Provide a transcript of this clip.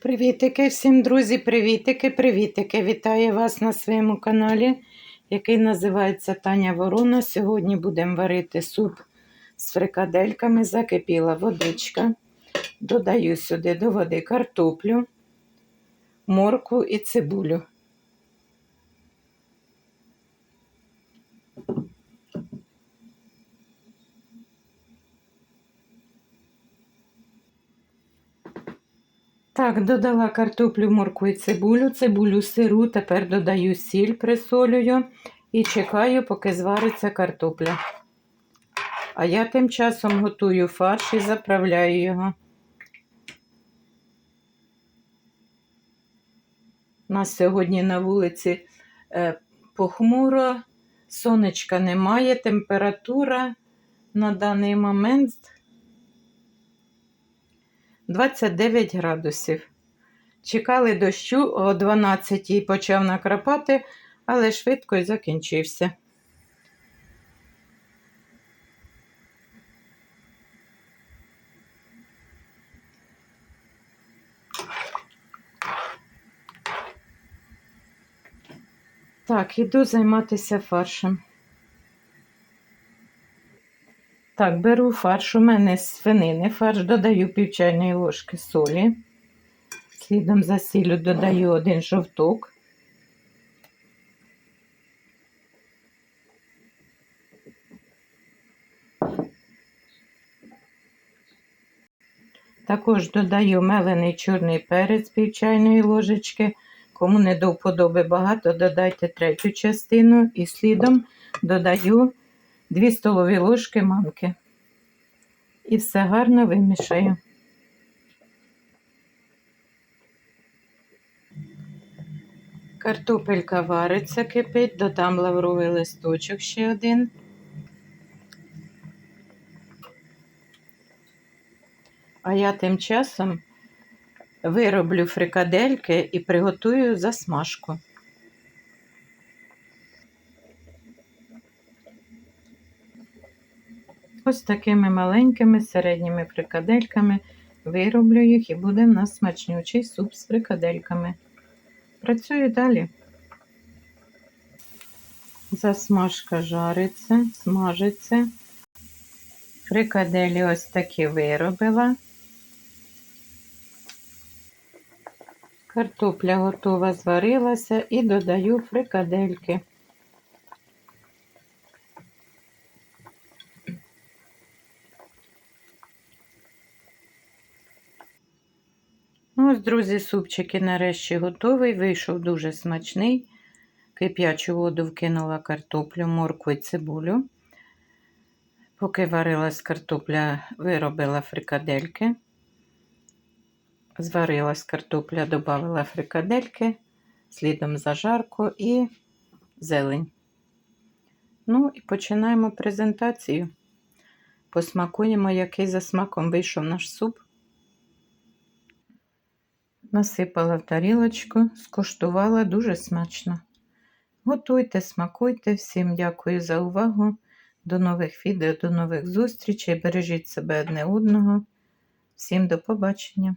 Привітики всім, друзі, привітики, привітики. Вітаю вас на своєму каналі, який називається Таня Ворона. Сьогодні будемо варити суп з фрикадельками. Закипіла водичка. Додаю сюди до води картоплю, морку і цибулю. Так, додала картоплю, моркву і цибулю, цибулю сиру, тепер додаю сіль, присолюю і чекаю, поки звариться картопля. А я тим часом готую фарш і заправляю його. У нас сьогодні на вулиці е, похмуро, сонечка немає, температура на даний момент 29 градусів. Чекали дощу о 12 почав накрапати, але швидко й закінчився. Так, іду займатися фаршем. Так, беру фарш. У мене з свинини фарш, додаю пів чайної ложки солі. Слідом за сіллю додаю один жовток. Також додаю мелений чорний перець пів чайної ложечки. Кому не до вподоби багато, додайте третю частину і слідом додаю 2 столові ложки манки. І все гарно вимішаю. Картопелька вариться, кипить, додам лавровий листочок ще один. А я тим часом вироблю фрикадельки і приготую засмажку. Ось такими маленькими середніми фрикадельками вироблю їх і буде в нас смачнючий суп з фрикадельками. Працюю далі. Засмажка жариться, смажиться. Фрикаделі ось такі виробила. Картопля готова зварилася і додаю фрикадельки. Ну, Ось, друзі, супчики нарешті готовий. Вийшов дуже смачний. Кип'ячу воду вкинула картоплю, моркву і цибулю. Поки варилась картопля, виробила фрикадельки. Зварилась картопля, додала фрикадельки, слідом зажарку і зелень. Ну і починаємо презентацію. Посмакуємо, який за смаком вийшов наш суп. Насипала в тарілочку, скуштувала дуже смачно. Готуйте, смакуйте. Всім дякую за увагу. До нових відео, до нових зустрічей. Бережіть себе одне одного. Всім до побачення!